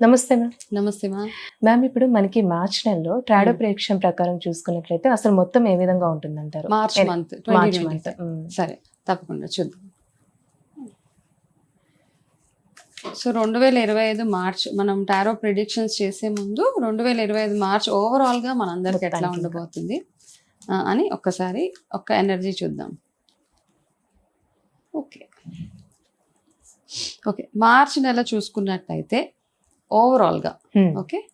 నమస్తే మ్యామ్. నమస్తే మా మ్యామ్ ఇప్పుడు మనకి మార్చ్ నెలలో ట్రాడో. ప్రేక్షణ ప్రకారం చూసుకున్నట్లయితే అసలు మొత్తం ఏ విధంగా ఉంటుందంటారు? మార్చ్ ఎన్- మంత్ మార్చ్ మంత్. సరే తప్పకుండా చూద్దాం. సో రెండు వేల ఇరవై ఐదు మార్చ్ మనం టారో ప్రిడిక్షన్స్ చేసే ముందు రెండు వేల ఇరవై ఐదు మార్చ్ ఓవరాల్గా మనందరికి ఎట్లా. ఉండబోతుంది? అని ఒక్కసారి ఒక్క ఎనర్జీ చూద్దాం. ఓకే. ఓకే మార్చ్ నెల చూసుకున్నట్టయితే ఓవరాల్గా ఓకే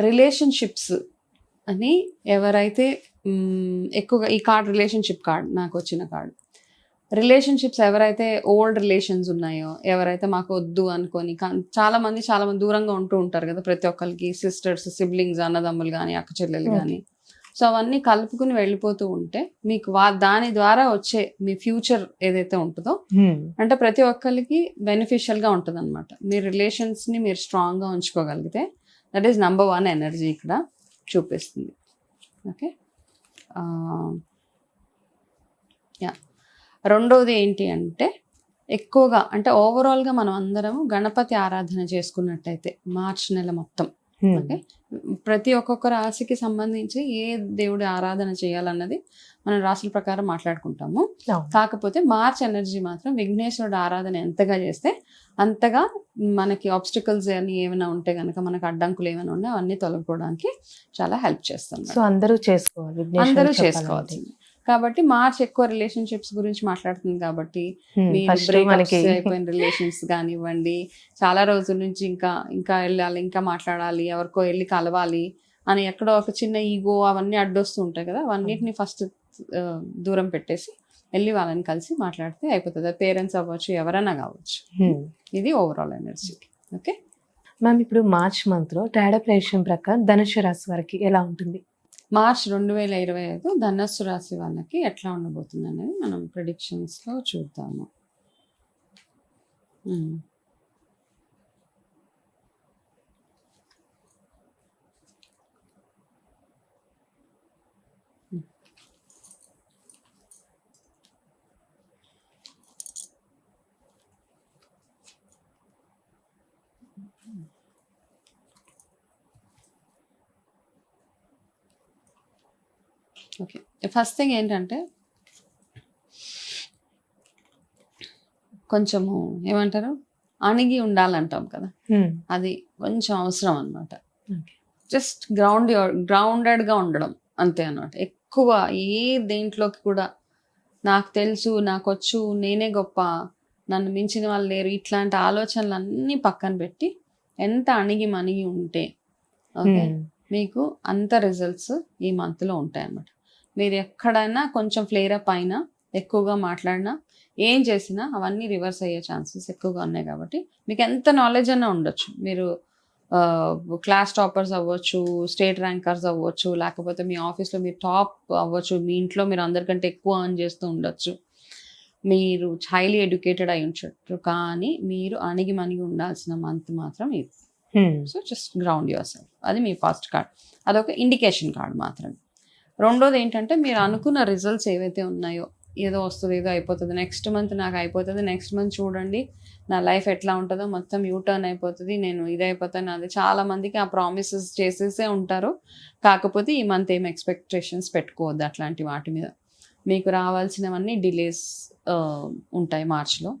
రిలేషన్షిప్స్ అని ఎవరైతే ఎక్కువగా ఈ కార్డ్ రిలేషన్షిప్ కార్డ్ నాకు వచ్చిన కార్డ్ రిలేషన్షిప్స్ ఎవరైతే ఓల్డ్ రిలేషన్స్ ఉన్నాయో ఎవరైతే మాకు వద్దు అనుకొని చాలా మంది చాలా మంది దూరంగా ఉంటూ ఉంటారు కదా ప్రతి ఒక్కరికి సిస్టర్స్ సిబ్లింగ్స్ అన్నదమ్ములు కానీ అక్క చెల్లెలు. కానీ సో అవన్నీ కలుపుకుని వెళ్ళిపోతూ ఉంటే మీకు వా దాని ద్వారా వచ్చే మీ ఫ్యూచర్ ఏదైతే ఉంటుందో అంటే ప్రతి ఒక్కరికి బెనిఫిషియల్గా ఉంటుంది అనమాట మీ రిలేషన్స్ని మీరు స్ట్రాంగ్గా ఉంచుకోగలిగితే that is number one energy ఇక్కడ చూపిస్తుంది. ఓకే? యా రెండవది ఏంటి అంటే ఎక్కువగా అంటే ఓవరాల్గా మనం అందరం గణపతి ఆరాధన చేసుకున్నట్టయితే మార్చ్ నెల మొత్తం ఓకే? ప్రతి ఒక్కొక్క రాశికి సంబంధించి ఏ దేవుడి ఆరాధన చేయాలన్నది మనం రాశుల ప్రకారం మాట్లాడుకుంటాము. కాకపోతే మార్చ్ ఎనర్జీ మాత్రం విఘ్నేశ్వరుడు ఆరాధన ఎంతగా చేస్తే అంతగా మనకి ఆబ్స్టికల్స్ అని ఏమైనా ఉంటే కనుక మనకి అడ్డంకులు ఏమైనా ఉన్నాయి అవన్నీ తొలగిపోవడానికి చాలా హెల్ప్ చేస్తుంది. సో అందరూ చేసుకోవాలి. అందరూ చెప్పాలంటే. కాబట్టి మార్చ్ ఎక్కువ రిలేషన్షిప్స్ గురించి మాట్లాడుతుంది కాబట్టి Hmm, అయిపోయిన రిలేషన్స్ కానివ్వండి చాలా రోజుల నుంచి ఇంకా ఇంకా వెళ్ళాలి ఇంకా మాట్లాడాలి ఎవరికో వెళ్ళి కలవాలి అని ఎక్కడో ఒక చిన్న ఈగో అవన్నీ అడ్డొస్తూ ఉంటాయి కదా అవన్నిటిని ఫస్ట్ దూరం పెట్టేసి వెళ్ళి వాళ్ళని కలిసి మాట్లాడితే అయిపోతుంది. పేరెంట్స్ అవ్వచ్చు ఎవరైనా కావచ్చు. Hmm. ఇది ఓవరాల్ ఎనర్జీ ఓకే మ్యామ్ ఇప్పుడు మార్చ్ మంత్లో ట్రాడో ప్రేక్షణ ప్రకారం ధనుషు రాశి వారికి ఎలా ఉంటుంది? మార్చ్ రెండు వేల ఇరవై ఐదు ధనస్సు రాశి వాళ్ళకి ఎట్లా ఉండబోతుంది అనేది మనం predictions చూద్దాము. ఓకే ఫస్ట్ థింగ్ ఏంటంటే కొంచెము ఏమంటారు అణిగి ఉండాలంటాం కదా Hmm. అది కొంచెం అవసరం అనమాట. జస్ట్ గ్రౌండ్ గ్రౌండెడ్గా ఉండడం అంతే అన్నమాట ఎక్కువ ఏ దేంట్లోకి కూడా నాకు తెలుసు నాకు వచ్చు నేనే గొప్ప నన్ను మించిన వాళ్ళు లేరు ఇట్లాంటి ఆలోచనలు అన్నీ పక్కన పెట్టి ఎంత అణిగి మణిగి ఉంటే ఓకే Hmm. మీకు అంత రిజల్ట్స్ ఈ మంత్లో ఉంటాయి అన్నమాట మీరు ఎక్కడైనా కొంచెం ఫ్లేర్ అప్ అయినా ఎక్కువగా మాట్లాడినా ఏం చేసినా అవన్నీ రివర్స్ అయ్యే ఛాన్సెస్ ఎక్కువగా ఉన్నాయి కాబట్టి మీకు ఎంత నాలెడ్జ్ అన్నా ఉండొచ్చు. మీరు క్లాస్ టాపర్స్ అవ్వచ్చు స్టేట్ ర్యాంకర్స్ అవ్వచ్చు లేకపోతే మీ ఆఫీస్లో మీరు టాప్ అవ్వచ్చు మీ ఇంట్లో మీరు అందరికంటే ఎక్కువ అర్న్ చేస్తూ ఉండొచ్చు. మీరు హైలీ ఎడ్యుకేటెడ్ అయి ఉండొచ్చు. కానీ మీరు అణిగి మణిగి ఉండాల్సిన మంత్ మాత్రం ఇది. So just ground yourself అది మీ ఫస్ట్ కార్డ్ అదొక ఇండికేషన్ కార్డ్ మాత్రమే. రెండోది ఏంటంటే మీరు అనుకున్న రిజల్ట్స్ ఏవైతే ఉన్నాయో ఏదో వస్తుంది ఏదో అయిపోతుంది నెక్స్ట్ మంత్ నాకు అయిపోతుంది నెక్స్ట్ మంత్ చూడండి నా లైఫ్ ఎట్లా ఉంటుందో మొత్తం యూ టర్న్ అయిపోతుంది నేను ఇదైపోతాను అది. చాలా మందికి ఆ ప్రామిసెస్ చేసేసే ఉంటారు కాకపోతే ఈ మంత్ ఏం ఎక్స్పెక్టేషన్స్ పెట్టుకోవద్దు అట్లాంటి వాటి మీద. మీకు రావాల్సినవన్నీ డిలేస్ ఉంటాయి మార్చ్లో.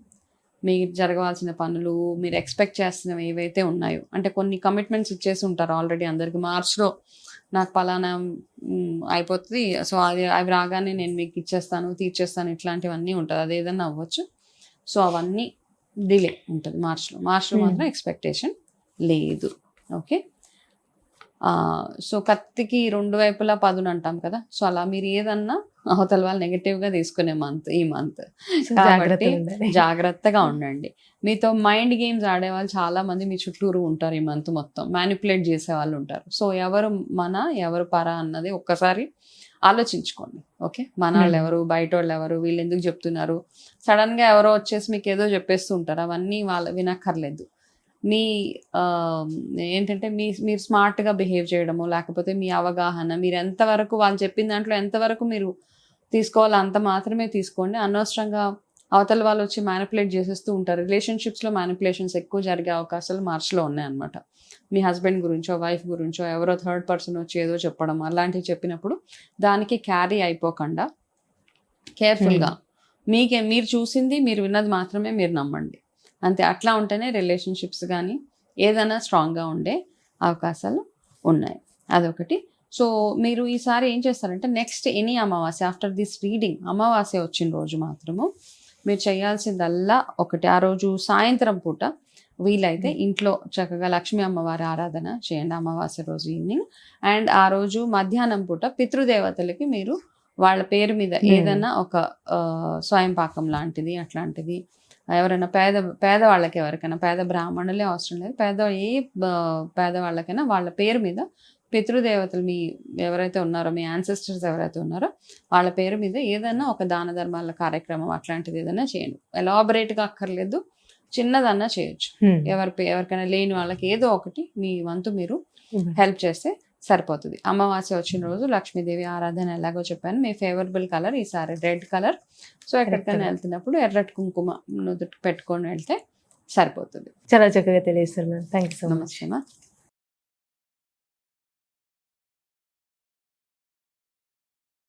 మీకు జరగవలసిన పనులు మీరు ఎక్స్పెక్ట్ చేస్తున్నవి ఏవైతే ఉన్నాయో అంటే కొన్ని కమిట్మెంట్స్ ఇచ్చేసి ఉంటారు ఆల్రెడీ అందరికి. మార్చ్లో నాకు పలానా అయిపోతుంది. సో అది అవి రాగానే నేను మీకు ఇచ్చేస్తాను తీర్చేస్తాను ఇట్లాంటివన్నీ ఉంటుంది. అది ఏదన్నా అవ్వచ్చు. సో అవన్నీ డిలే ఉంటుంది మార్చ్లో. మార్చ్లో. మాత్రం ఎక్స్పెక్టేషన్ లేదు. ఓకే? సో కత్తికి రెండు వైపులా పదును అంటాం కదా. సో అలా మీరు ఏదన్నా అవతల వాళ్ళు నెగిటివ్గా తీసుకునే మంత్ ఈ మంత్ కాబట్టి జాగ్రత్తగా ఉండండి. మీతో మైండ్ గేమ్స్ ఆడేవాళ్ళు చాలా మంది మీ చుట్టూరు ఉంటారు ఈ మంత్ మొత్తం. మ్యానిపులేట్ చేసే వాళ్ళు ఉంటారు. సో ఎవరు మన ఎవరు పర అన్నది ఒక్కసారి ఆలోచించుకోండి. ఓకే? మన వాళ్ళు. ఎవరు బయట వాళ్ళు ఎవరు వీళ్ళు ఎందుకు చెప్తున్నారు? సడన్గా ఎవరో వచ్చేసి మీకు ఏదో చెప్పేస్తూ ఉంటారు. అవన్నీ వాళ్ళ వినక్కర్లేదు. మీ ఏంటంటే మీ మీరు స్మార్ట్గా బిహేవ్ చేయడము లేకపోతే మీ అవగాహన మీరు ఎంతవరకు వాళ్ళు చెప్పిన దాంట్లో ఎంతవరకు మీరు తీసుకోవాలో అంత మాత్రమే తీసుకోండి. అనవసరంగా అవతల వాళ్ళు వచ్చి మ్యానిపులేట్ చేసేస్తూ ఉంటారు. రిలేషన్షిప్స్లో మ్యానిపులేషన్స్ ఎక్కువ జరిగే అవకాశాలు మార్చ్లో ఉన్నాయన్నమాట మీ హస్బెండ్ గురించో వైఫ్ గురించో ఎవరో థర్డ్ పర్సన్ వచ్చి ఏదో చెప్పడం అలాంటివి చెప్పినప్పుడు దానికి క్యారీ అయిపోకుండా కేర్ఫుల్గా మీకే మీరు చూసింది మీరు విన్నది మాత్రమే మీరు నమ్మండి. అంతే అట్లా ఉంటేనే రిలేషన్షిప్స్ కానీ ఏదైనా స్ట్రాంగ్గా ఉండే అవకాశాలు ఉన్నాయి. అదొకటి. సో మీరు ఈసారి ఏం చేస్తారంటే next any amavasya after this reading అమావాస్య వచ్చిన రోజు మాత్రము మీరు చేయాల్సిందల్లా ఒకటి. ఆ రోజు సాయంత్రం పూట వీలైతే ఇంట్లో చక్కగా లక్ష్మీ అమ్మవారి ఆరాధన చేయండి అమావాస్య రోజు ఈవినింగ్ అండ్ ఆ రోజు మధ్యాహ్నం పూట పితృదేవతలకి మీరు వాళ్ళ పేరు మీద. ఏదైనా ఒక స్వయం పాకం లాంటిది అట్లాంటిది ఎవరైనా పేద పేదవాళ్ళకి ఎవరికైనా పేద బ్రాహ్మణులే అవసరం లేదు పేద ఏ పేదవాళ్ళకైనా వాళ్ళ పేరు మీద పితృదేవతలు మీ ఎవరైతే ఉన్నారో మీ యాన్సెస్టర్స్ ఎవరైతే ఉన్నారో వాళ్ళ పేరు మీద ఏదైనా ఒక దాన ధర్మాల కార్యక్రమం అట్లాంటిది ఏదైనా చేయండి ఎలాబరేట్గా అక్కర్లేదు చిన్నదన్నా చేయొచ్చు. ఎవరి ఎవరికైనా లేని వాళ్ళకి ఏదో ఒకటి మీ వంతు మీరు. హెల్ప్ చేస్తే సరిపోతుంది. అమావాస్య వచ్చిన రోజు లక్ష్మీదేవి ఆరాధన ఎలాగో చెప్పాను. మీ ఫేవరబుల్ కలర్ ఈసారి రెడ్ కలర్ సో ఎక్కడికైనా. వెళ్తున్నప్పుడు ఎర్రటి కుంకుమ నుదుటి పెట్టుకొని వెళ్తే సరిపోతుంది. చాలా చక్కగా తెలియజేస్తారు madam thank you so much నమస్తే